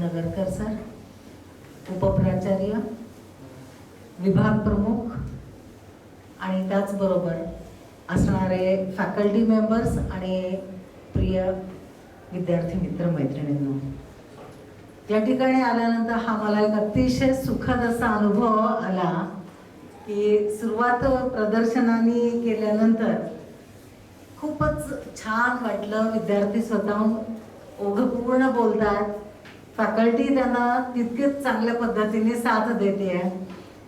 Nagarkar sir उपप्राचार्य विभाग प्रमुख आणि त्याचबरोबर असणारे फॅकल्टी मेंबर्स आणि प्रिय विद्यार्थी मित्र मैत्रिणींनो या ठिकाणी आल्यानंतर हा मला एक अतिशय सुखद असा अनुभव आला की सुरुवात प्रदर्शनाने केल्यानंतर खूपच छान वाटलं. विद्यार्थी स्वतःहून ओघं पूर्ण बोलतात. फॅकल्टी त्यांना तितकेच चांगल्या पद्धतीने साथ देते आहे.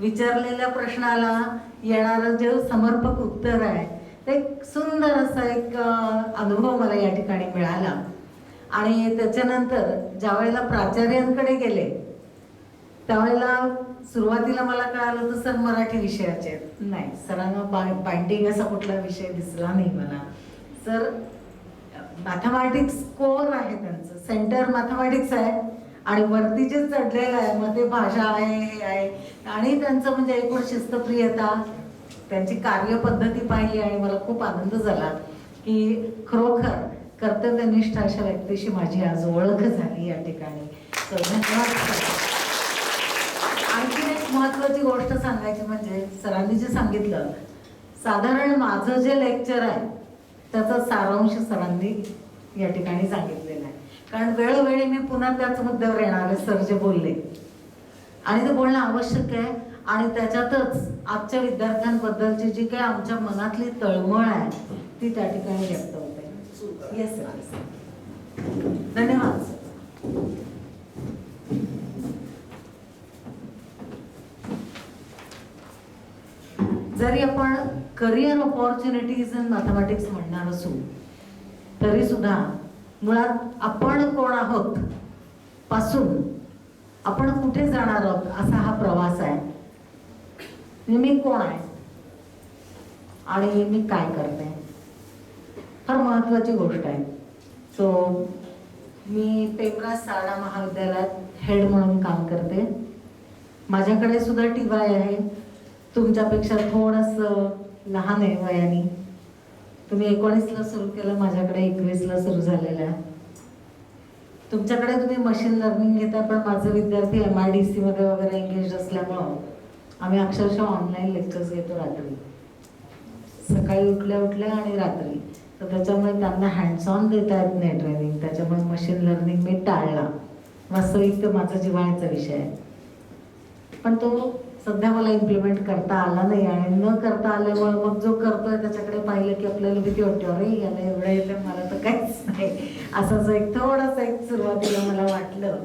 विचारलेल्या प्रश्नाला येणारं जे समर्पक उत्तर आहे ते एक सुंदर असा एक अनुभव मला या ठिकाणी मिळाला. आणि त्याच्यानंतर ज्या वेळेला प्राचार्यांकडे गेले त्यावेळेला सुरुवातीला मला कळालं तर सर मराठी विषयाचे आहेत. नाही सरांना बाइंडिंग असा कुठला विषय दिसला नाही मला. सर मॅथमॅटिक्स कोर आहे त्यांचं. सेंटर मॅथमॅटिक्स आहे आणि वरती जे चढलेलं आहे मग ते भाषा आहे हे आहे. आणि त्यांचं म्हणजे एकूण शिस्तप्रियता. त्यांची कार्यपद्धती पाहिली आणि मला खूप आनंद झाला की खरोखर कर्तव्यनिष्ठ अशा व्यक्तीशी माझी आज ओळख झाली या ठिकाणी. आणखीन धन्यवाद. आणखी एक महत्वाची गोष्ट सांगायची म्हणजे सरांनी जे सांगितलं साधारण माझं जे लेक्चर आहे त्याचा सारांश सरांनी या ठिकाणी सांगितलेला आहे. कारण वेळोवेळी मी पुन्हा त्याच मुद्द्यावर येणार आहे सर जे बोलले. आणि ते बोलणं आवश्यक आहे. आणि त्याच्यातच आजच्या विद्यार्थ्यांबद्दलची जी काही आमच्या मनातली तळमळ आहे ती त्या ठिकाणी व्यक्त होते. येस सर धन्यवाद. सर जरी आपण करिअर ऑपॉर्च्युनिटीज इन मॅथमॅटिक्स म्हणणार असू. तरी सुद्धा मुळात आपण कोण आहोत? पासून आपण कुठे जाणार आहोत असा हा प्रवास आहे. मी कोण आहे? आणि मी काय करते? फार महत्वाची गोष्ट आहे. सो मी पेमराज सारडा महाविद्यालयात हेड म्हणून काम करते. माझ्याकडे सुद्धा टी वाय आहे. तुमच्यापेक्षा थोडंसं लहान आहे वयाने. तुम्ही एकोणीसला सुरू केलं माझ्याकडे एकवीसला सुरू झालेलं आहे. तुमच्याकडे तुम्ही मशीन लर्निंग घेता पण माझे विद्यार्थी एम आय डी सीमध्ये वगैरे एंगेज असल्यामुळं आम्ही अक्षरशः ऑनलाईन लेक्चर्स घेतो रात्री. सकाळी उठल्या उठल्या आणि रात्री. तर त्याच्यामुळे त्यांना हँड्स ऑन देता येत नाही ट्रेनिंग त्याच्यामुळे मशीन लर्निंग मी टाळला. वास्तविक तो माझा जिव्हाळ्याचा विषय आहे. पण तो सध्या मला इम्प्लिमेंट करता आला नाही आणि न करता आल्यामुळे मग जो करतोय त्याच्याकडे पाहिलं की आपल्याला भीती वाटते अरे याला एवढं येतं मला तर काहीच नाही. असं एक थोडासा एक सुरुवातीला मला वाटलं.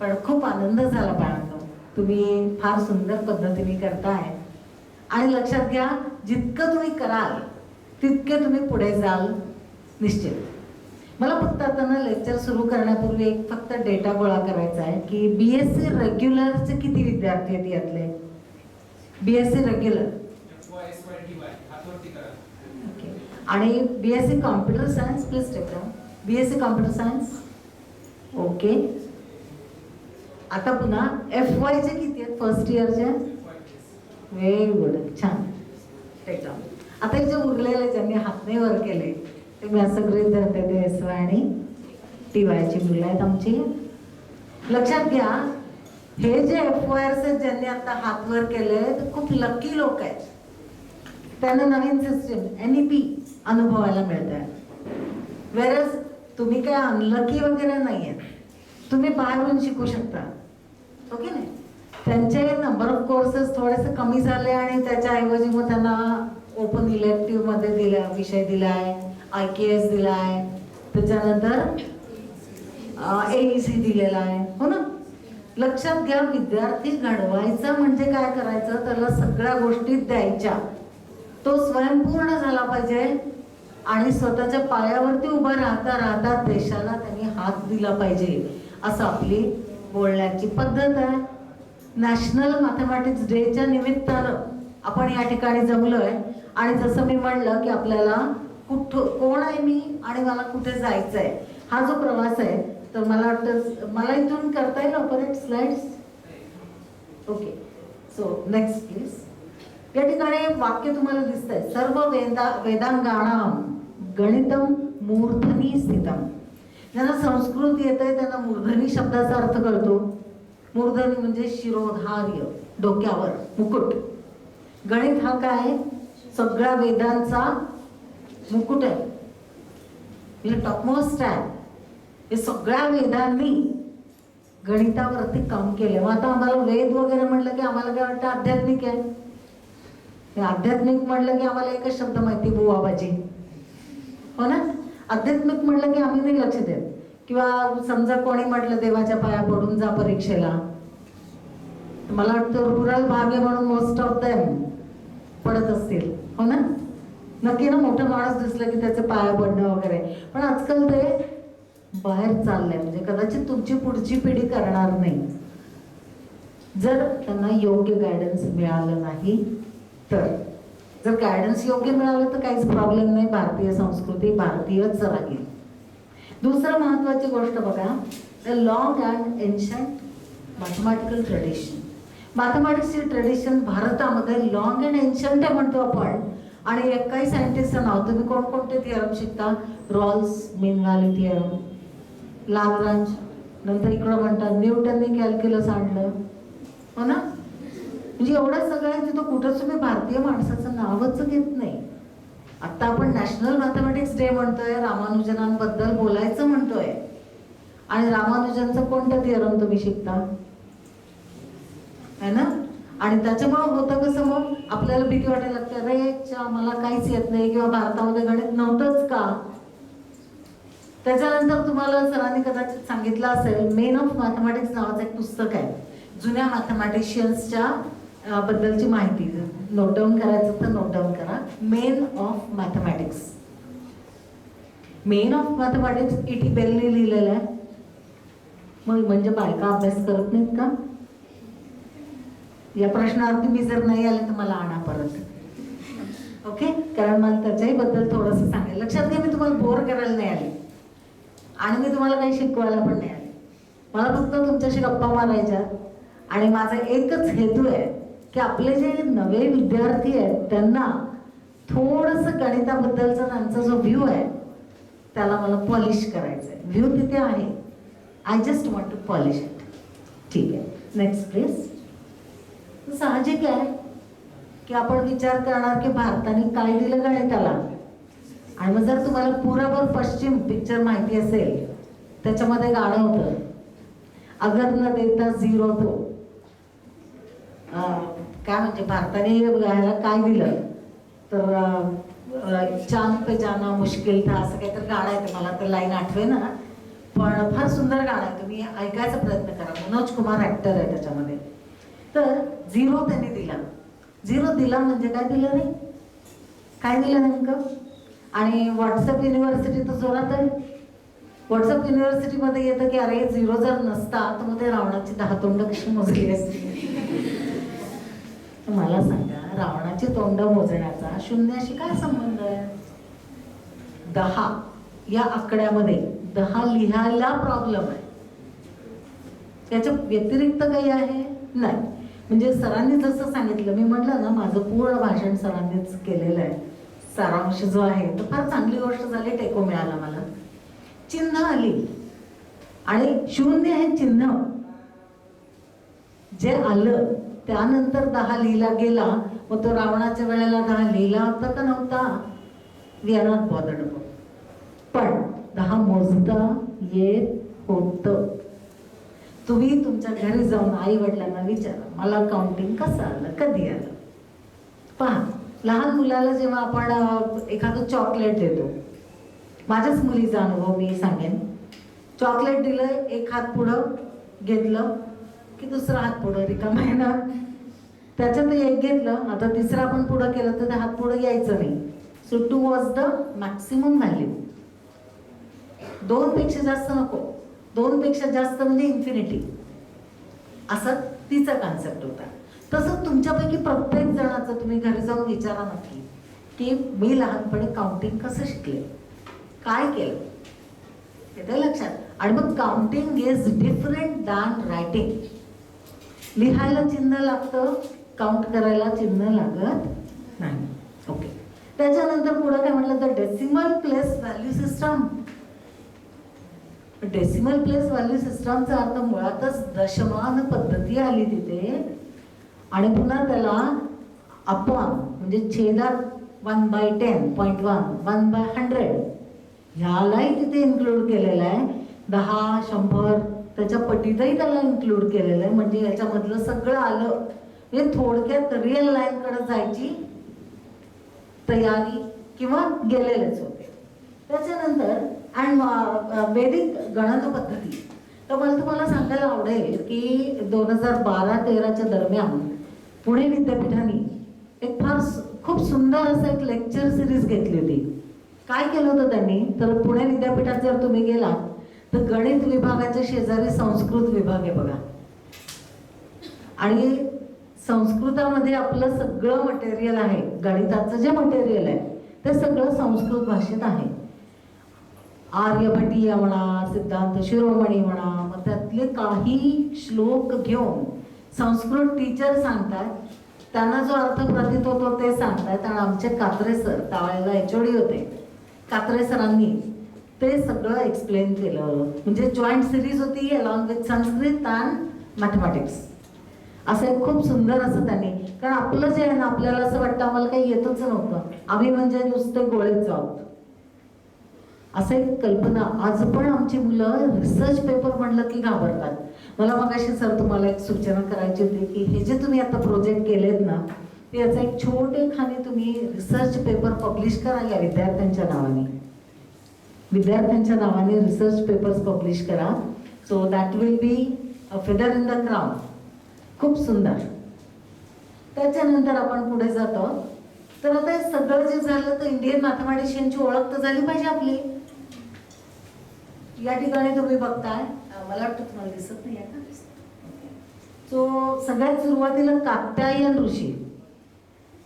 पण खूप आनंद झाला बाळांनो. तुम्ही फार सुंदर पद्धतीने करताय. आणि लक्षात घ्या जितकं तुम्ही कराल तितके तुम्ही पुढे जाल निश्चित. मला फक्त आता ना लेक्चर सुरू करण्यापूर्वी एक फक्त डेटा गोळा करायचा आहे की बी एस सी रेग्युलरचे किती विद्यार्थी आहेत यातले? B S C regular okay आणि B S C computer science please take B S C computer science okay आता पुन्हा एफ वायचे किती आहेत? फर्स्ट इयरचे व्हेरी गुड छान. टेक डाऊन आता जे उरलेले ज्यांनी हात नाही वर केले ते मी असं गृहित धरते ते एस वाय आणि टी वायची मुलं आहेत आमची. लक्षात घ्या हे जे एफ वायर्स आहेत ज्यांनी आता हात वर केले खूप लकी लोक आहेत. त्यांना नवीन सिस्टीम एन ई पी अनुभवायला मिळत आहे वेरस तुम्ही काय अनलकी वगैरे नाही आहेत तुम्ही बाहेरून शिकू शकता. ओके नाही त्यांचे नंबर ऑफ कोर्सेस थोडेसे कमी झाले आणि त्याच्याऐवजी मग त्यांना ओपन इलेक्टिव्हमध्ये दिला विषय दिला आहे आय के एस दिला आहे त्याच्यानंतर ए ई सी दिलेला आहे. हो ना? लक्षात घ्या विद्यार्थी घडवायचा म्हणजे काय करायचं? त्याला सगळ्या गोष्टी द्यायच्या. तो स्वयंपूर्ण झाला पाहिजे आणि स्वतःच्या पायावरती उभा राहता राहता देशाला त्यांनी हात दिला पाहिजे. असं आपली बोलण्याची पद्धत आहे. नॅशनल मॅथमॅटिक्स डेच्या निमित्तानं आपण या ठिकाणी जमलोय. आणि जसं मी म्हणलं की आपल्याला कुठं कोण आहे मी आणि मला कुठे जायचं आहे हा जो प्रवास आहे तर मला वाटतं मला इथून करता येईल operate slides okay so next please या ठिकाणी वाक्य तुम्हाला दिसतंय. सर्व वेदा वेदांगाणाम गणितम मूर्धनी स्थितम. ज्यांना संस्कृत येते त्यांना मूर्धनी शब्दाचा अर्थ कळतो. मूर्धनी म्हणजे शिरोधार्य डोक्यावर मुकुट. गणित हा काय आहे? सगळ्या वेदांचा मुकुट आहे. म्हणजे टॉपमोस्ट आहे हे सगळ्या वेदांनी गणितावरती काम केलं मग आता आम्हाला वेद वगैरे म्हटलं की आम्हाला काय वाटतं आध्यात्मिक आहे? हे आध्यात्मिक म्हटलं की आम्हाला एकच शब्द माहिती बुवाबाजी. हो ना? आध्यात्मिक म्हटलं की आम्ही नाही लक्ष देत. किंवा समजा कोणी म्हटलं देवाच्या पाया पडून जा परीक्षेला. मला वाटतं रुरल भाग आहे म्हणून मोस्ट ऑफ देम पडत असतील. हो ना? नक्की ना मोठा माणूस दिसलं की त्याचं पाया पडणं वगैरे. पण आजकाल ते बाहेर चाललंय. म्हणजे कदाचित तुमची पुढची पिढी करणार नाही. जर त्यांना योग्य गायडन्स मिळालं नाही तर. जर गायडन्स योग्य मिळालं तर काहीच प्रॉब्लेम नाही. भारतीय संस्कृती भारतीयच राहील. दुसरं महत्वाची गोष्ट बघा. The long and ancient mathematical tradition मॅथमॅटिक्सची tradition भारतामध्ये लॉंग अँड एन्शंट आहे म्हणतो आपण. आणि एक काही सायंटिस्टचं नाव तुम्ही कोणकोणते थिअरम शिकता? रॉल्स मिनगाली थिअरम लाग्रांज नंतर इकडं म्हणतात न्यूटनने कॅल्क्युलस आणलं. हो ना? म्हणजे एवढं सगळं तिथं कुठंच तुम्ही भारतीय माणसाचं नावच घेत नाही. आता आपण नॅशनल मॅथमॅटिक्स डे म्हणतोय रामानुजनांबद्दल बोलायचं म्हणतोय. आणि रामानुजनचं कोणतं थिअरम तुम्ही शिकता? है ना? आणि त्याच्यामुळे होतं कसं मग? आपल्याला भीती वाटायला लागते अरे मला काहीच येत नाही किंवा भारतामध्ये गणित नव्हतंच का? त्याच्यानंतर तुम्हाला सरांनी कदाचित सांगितलं असेल मेन ऑफ मॅथमॅटिक्स नावाचं एक पुस्तक आहे. जुन्या मॅथमॅटिशियन्सच्या बद्दलची माहिती. नोट डाऊन करायचं तर नोट डाऊन करा. Men of mathematics men of mathematics ET बेलने लिहिलेलं आहे. मग म्हणजे बायका अभ्यास करत नाहीत का? या प्रश्नावरती मी जर नाही आले तर मला आणा परत. ओके कारण मला त्याच्याही बद्दल थोडंसं सांगेल लक्षात घ्या मी तुम्हाला बोर करायला नाही आले. आणि मी तुम्हाला काही शिकवायला पण नाही आले. मला फक्त तुमच्याशी गप्पा मारायच्या आणि माझा एकच हेतू आहे की आपले जे नवे विद्यार्थी आहेत त्यांना थोडंसं गणिताबद्दलचा त्यांचा जो व्ह्यू आहे त्याला मला पॉलिश करायचं आहे व्ह्यू तिथे आहे. I just want to polish it ठीक आहे. नेक्स्ट प्लीज साहजिक आहे की आपण विचार करणार की भारताने काय दिलं गणिताला? आणि मग जर तुम्हाला पुरावर पश्चिम पिक्चर माहिती असेल त्याच्यामध्ये गाणं होतं. अगर न देता झिरो तो काय म्हणजे भारताने गायला काय दिलं? तर चांद पे जाना मुश्किल था असं काहीतरी गाणं आहे मला तर लाईन आठवे ना पण फार सुंदर गाणं आहे तुम्ही ऐकायचा प्रयत्न करा. मनोज कुमार ऍक्टर आहे त्याच्यामध्ये. तर झिरो त्यांनी दिला. झिरो दिला म्हणजे काय दिलं नाही? काय दिलं नेमकं? आणि व्हॉट्सअप युनिव्हर्सिटी तर जोरात आहे व्हॉट्सअप युनिव्हर्सिटीमध्ये येतं की अरे झिरो जर नसता तर मग ते रावणाची दहा तोंड कशी मोजली असती? मला सांगा रावणाची तोंड मोजण्याचा शून्याशी काय संबंध आहे? दहा या आकड्यामध्ये दहा लिहायला प्रॉब्लेम आहे. त्याच्या व्यतिरिक्त काही आहे? नाही. म्हणजे सरांनी जसं सांगितलं मी म्हटलं ना माझं पूर्ण भाषण सरांनीच केलेलं आहे. सारांश जो आहे तो फार चांगली गोष्ट झाली टेको मिळाला मला. चिन्ह आली. आणि शून्य हे चिन्ह. जे आलं त्यानंतर दहा लिहिला गेला मग तो रावणाच्या वेळेला दहा लिहिला होता का नव्हता? विरात बॉदड पण दहा मोजता येत होतं. तुम्ही तुमच्या घरी जाऊन आई वडिलांना विचारा मला काउंटिंग कसं आलं कधी आलं? पहा. लहान मुलाला जेव्हा आपण एखादं चॉकलेट देतो माझ्याच मुलीचा अनुभव मी सांगेन. चॉकलेट दिलं एक हात पुढं घेतलं की दुसरा हात पुढं रिकामा आहे ना? त्याच्यात एक घेतलं आता तिसरा आपण पुढं केलं तर ते हात पुढं यायचं नाही. So two was the maximum value दोन पेक्षा जास्त नको. दोनपेक्षा जास्त म्हणजे इन्फिनिटी असं तिचा कॉन्सेप्ट होता. तसं तुमच्यापैकी प्रत्येक कोणाचं तुम्ही घरी जाऊन विचारा नक्की की मी लहानपणी काउंटिंग कसं शिकले? काय केलं? येतं लक्षात. आणि मग counting is different than writing लिहायला चिन्ह लागतं काउंट करायला चिन्ह लागत नाही. ओके त्याच्यानंतर पुढं काय म्हटलं तर decimal place value system decimal place value सिस्टमचा अर्थ मुळातच दशमान पद्धती आली तिथे. आणि पुन्हा त्याला अपॉन म्हणजे छेदात one by ten point one one by hundred ह्यालाही तिथे इन्क्लूड केलेलं आहे. दहा शंभर त्याच्या पटीतही त्याला इन्क्लूड केलेलं आहे. म्हणजे याच्यामधलं सगळं आलं. म्हणजे थोडक्यात रिअल लाईनकडे जायची तयारी किंवा गेलेलेच होते. त्याच्यानंतर आणि वैदिक गणना पद्धती. तर मला तुम्हाला सांगायला आवडेल की दोन हजार बारा तेराच्या दरम्यान पुणे विद्यापीठाने एक फार खूप सुंदर असं एक लेक्चर सिरीज घेतली होती. काय केलं होतं त्यांनी? तर पुणे विद्यापीठात जर तुम्ही गेलात तर गणित विभागाच्या शेजारी संस्कृत विभाग आहे बघा. आणि संस्कृतामध्ये आपलं सगळं मटेरियल आहे. गणिताचं जे मटेरियल आहे ते सगळं संस्कृत भाषेत आहे. आर्यभटीय म्हणा सिद्धांत शिरोमणी म्हणा मग त्यातले काही श्लोक घेऊन संस्कृत टीचर सांगतात त्यांना जो अर्थ प्रतीत होतो ते सांगतायत आणि आमचे कात्रे सर त्यावेळेला एच होते. कात्रे सरांनी ते सगळं एक्सप्लेन केलं. म्हणजे जॉईंट सिरीज होती along with Sanskrit and mathematics असं एक खूप सुंदर असं त्यांनी. कारण आपलं जे आहे ना आपल्याला असं वाटतं आम्हाला काही येतच नव्हतं. आम्ही म्हणजे नुसते गोळेच आहोत असं एक कल्पना. आज पण आमची मुलं रिसर्च पेपर म्हणलं की घाबरतात. मला मगाशी सर तुम्हाला एक सूचना करायची होती की हे जे तुम्ही आता प्रोजेक्ट केलेत ना ते याचा एक छोटे खाने तुम्ही रिसर्च पेपर पब्लिश करा या विद्यार्थ्यांच्या नावाने. विद्यार्थ्यांच्या नावाने रिसर्च पेपर्स पब्लिश करा. So that will be a feather in the crown खूप सुंदर. त्याच्यानंतर आपण पुढे जातो. तर आता हे सगळं जे झालं तर इंडियन मॅथमॅटिशियनची ओळख तर झाली पाहिजे आपली. या ठिकाणी तुम्ही बघताय मला वाटतं तुम्हाला दिसत नाही आहे का? सो सगळ्यात सुरुवातीला कात्यायन ऋषी.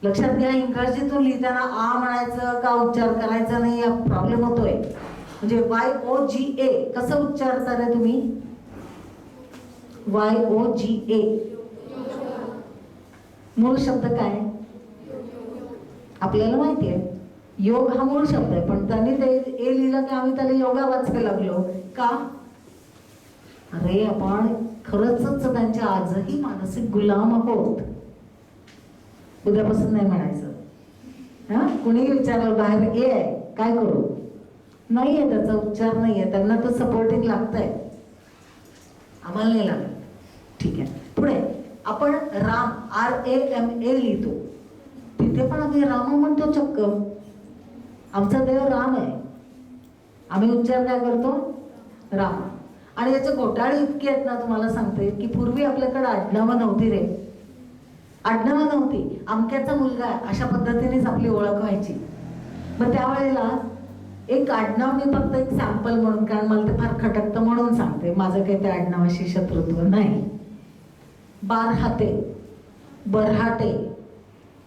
लक्षात घ्या इंग्रजीतून लिहिताना आ म्हणायचं का उच्चार करायचा नाही हा प्रॉब्लेम होतोय. म्हणजे वाय ओ जी ए कसं उच्चारता रे तुम्ही? वाय ओ जी ए मूळ शब्द काय? आपल्याला माहिती आहे. योग हा मूळ शब्द आहे. पण त्यांनी ते ए लिहिलं की आम्ही त्याला योगा वाचायला लागलो. का? अरे आपण खरंच त्यांच्या आजही मानसिक गुलाम आहोत. उद्यापासून नाही म्हणायचं. हा? कुणी विचारलं बाहेर ए आहे काय करू? नाही आहे त्याचा उच्चार नाही आहे. त्यांना तर सपोर्टिंग लागतंय. आम्हाला नाही लागत. ठीक आहे. पुढे. आपण Ram R A M A लिहितो. तिथे पण आम्ही राम म्हणतो चक्क. आमचा देव राम आहे. आम्ही उच्चार काय करतो? राम. आणि याचे घोटाळे इतके आहेत ना तुम्हाला सांगते की पूर्वी आपल्याकडे आडनावं नव्हती रे. आडनावं नव्हती. अमक्याचा मुलगा आहे अशा पद्धतीनेच आपली ओळख व्हायची. मग त्यावेळेला एक आडनाव मी फक्त एक सॅम्पल म्हणून कारण मला ते फार खटकतं म्हणून सांगते. माझं काही त्या आडनावाशी शत्रुत्व नाही. बारहाते बरहाटे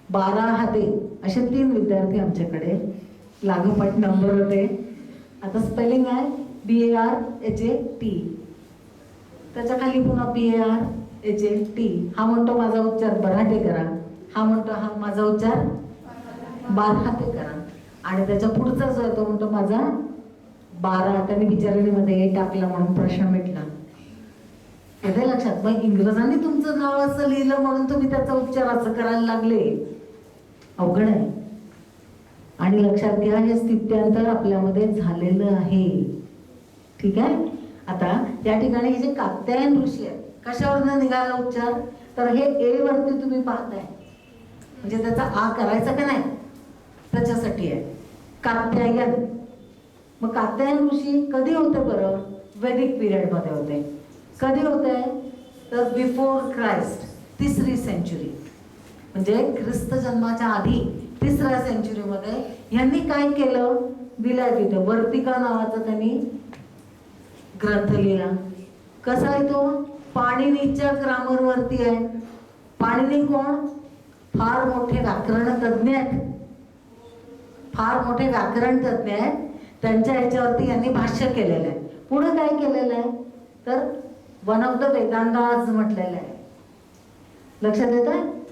बारा हाते असे तीन विद्यार्थी आमच्याकडे लागोपाठ नंबर होते. आता स्पेलिंग आहे B A R H A T त्याच्याखाली पुन्हा B A R H A T हा म्हणतो माझा उच्चार बराटे करा. हा म्हणतो हा माझा उच्चार बारहाते करा. आणि त्याच्या पुढचा जो आहे तो म्हणतो माझा बारा. त्याने विचारणीमध्ये ए टाकला म्हणून प्रश्न मिटला. येते लक्षात? मग इंग्रजांनी तुमचं नाव असं लिहिलं म्हणून तुम्ही त्याचा उच्चार असं करायला लागले. अवघड आहे. आणि लक्षात घ्या हे स्थित्यांतर आपल्यामध्ये झालेलं आहे. ठीक आहे? आता या ठिकाणी हे जे कात्यायन ऋषी आहे कशावरनं निघाला उच्चार? तर हे ए वरती तुम्ही पाहताय. म्हणजे त्याचा आ करायचा का नाही? त्याच्यासाठी आहे. कात्यायन. मग कात्यायन ऋषी कधी होते बरं? वैदिक पिरियडमध्ये होते. कधी होते? तर बिफोर क्राइस्ट तिसरी सेंचुरी म्हणजे ख्रिस्त जन्माच्या आधी. तिसऱ्या सेंचुरीमध्ये यांनी काय केलं? दिलाय तिथं वर्तिका नावाचा त्यांनी ग्रंथ लिहिला. कसा आहे तो? पाणिनीच्या ग्रामरवरती आहे. पाणिनी कोण? फार मोठे व्याकरण तज्ज्ञ आहेत. फार मोठे व्याकरण तज्ज्ञ आहेत. त्यांच्या ह्याच्यावरती यांनी भाष्य केलेलं आहे. पुढे काय केलेलं आहे? तर वन ऑफ द वेदांगाज म्हटलेलं आहे. लक्षात येत आहे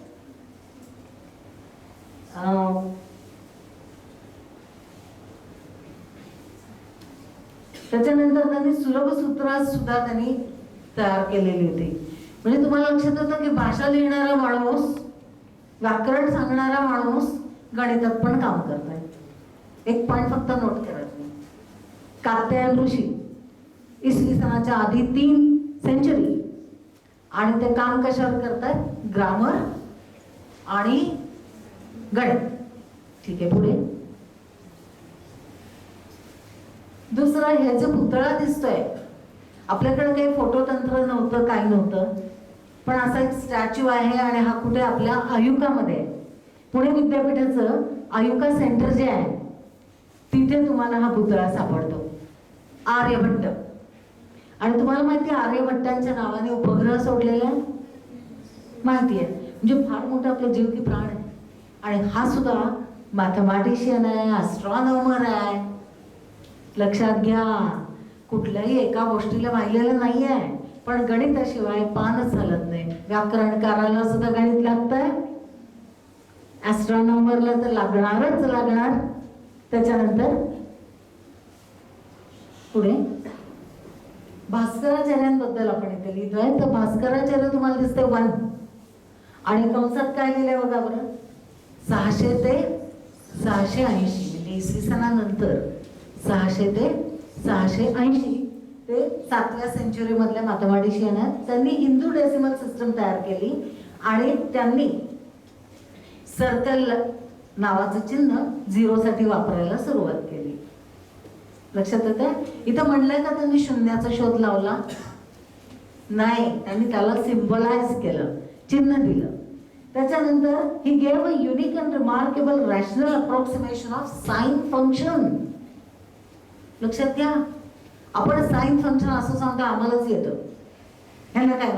Um, त्याच्यानंतर त्यांनी सुलभ सूत्र सुद्धा त्यांनी तयार केलेली होती. म्हणजे तुम्हाला लक्षात येतं की भाषा लिहिणारा माणूस व्याकरण सांगणारा माणूस गणितात पण काम करताय. एक पॉईंट फक्त नोट करायचं कात्यायन ऋषी इसवी सनाच्या आधी तीन सेंचुरी आणि ते काम कशावर करतायत? ग्रामर आणि गणित ठीक आहे पुढे. दुसरं हे जे पुतळा दिसतोय. आपल्याकडे काही फोटो तंत्र नव्हतं काही नव्हतं. पण असा एक स्टॅच्यू आहे आणि हा कुठे आपल्या आयुकामध्ये आहे. पुणे विद्यापीठाचं आयुका सेंटर जे आहे तिथे तुम्हाला हा पुतळा सापडतो. आर्यभट्ट. आणि तुम्हाला माहिती आहे आर्यभट्टांच्या नावाने उपग्रह सोडलेला आहे? माहिती आहे. म्हणजे फार मोठा आपला जीव की प्राण आहे. आणि हा सुद्धा मॅथमॅटिशियन आहे ॲस्ट्रॉनॉमर आहे. लक्षात घ्या कुठल्याही एका गोष्टीला वाहिलेलं नाही आहे पण गणिताशिवाय पानच चालत नाही. व्याकरणकाराला सुद्धा गणित लागतंय. ॲस्ट्रॉनॉमरला तर लागणारच लागणार. त्याच्यानंतर पुढे भास्कराचार्यांबद्दल आपण इथे लिहितोय. तर भास्कराचार्य तुम्हाला दिसते वन. आणि कंसात काय लिहिलंय बघा बरं. सहाशे ते सहाशे ऐंशी. म्हणजे इसवी सणानंतर सहाशे ते सहाशे ऐंशी ते सातव्या सेंचुरी मधल्या मॅथमॅटिशियन त्यांनी हिंदू डेसिमल सिस्टम तयार केली आणि त्यांनी सर्कल नावाचं चिन्ह झिरोसाठी वापरायला सुरुवात केली. लक्षात येते इथं म्हणलंय का त्यांनी शून्याचा शोध लावला? नाही त्यांनी त्याला सिम्बलाइज केलं चिन्ह दिलं. त्याच्यानंतर he gave a unique and remarkable rational approximation of sine function लक्षात घ्या. आपण साइन फंक्शन असं सांगतो आम्हालाच येतं. ह्याला काय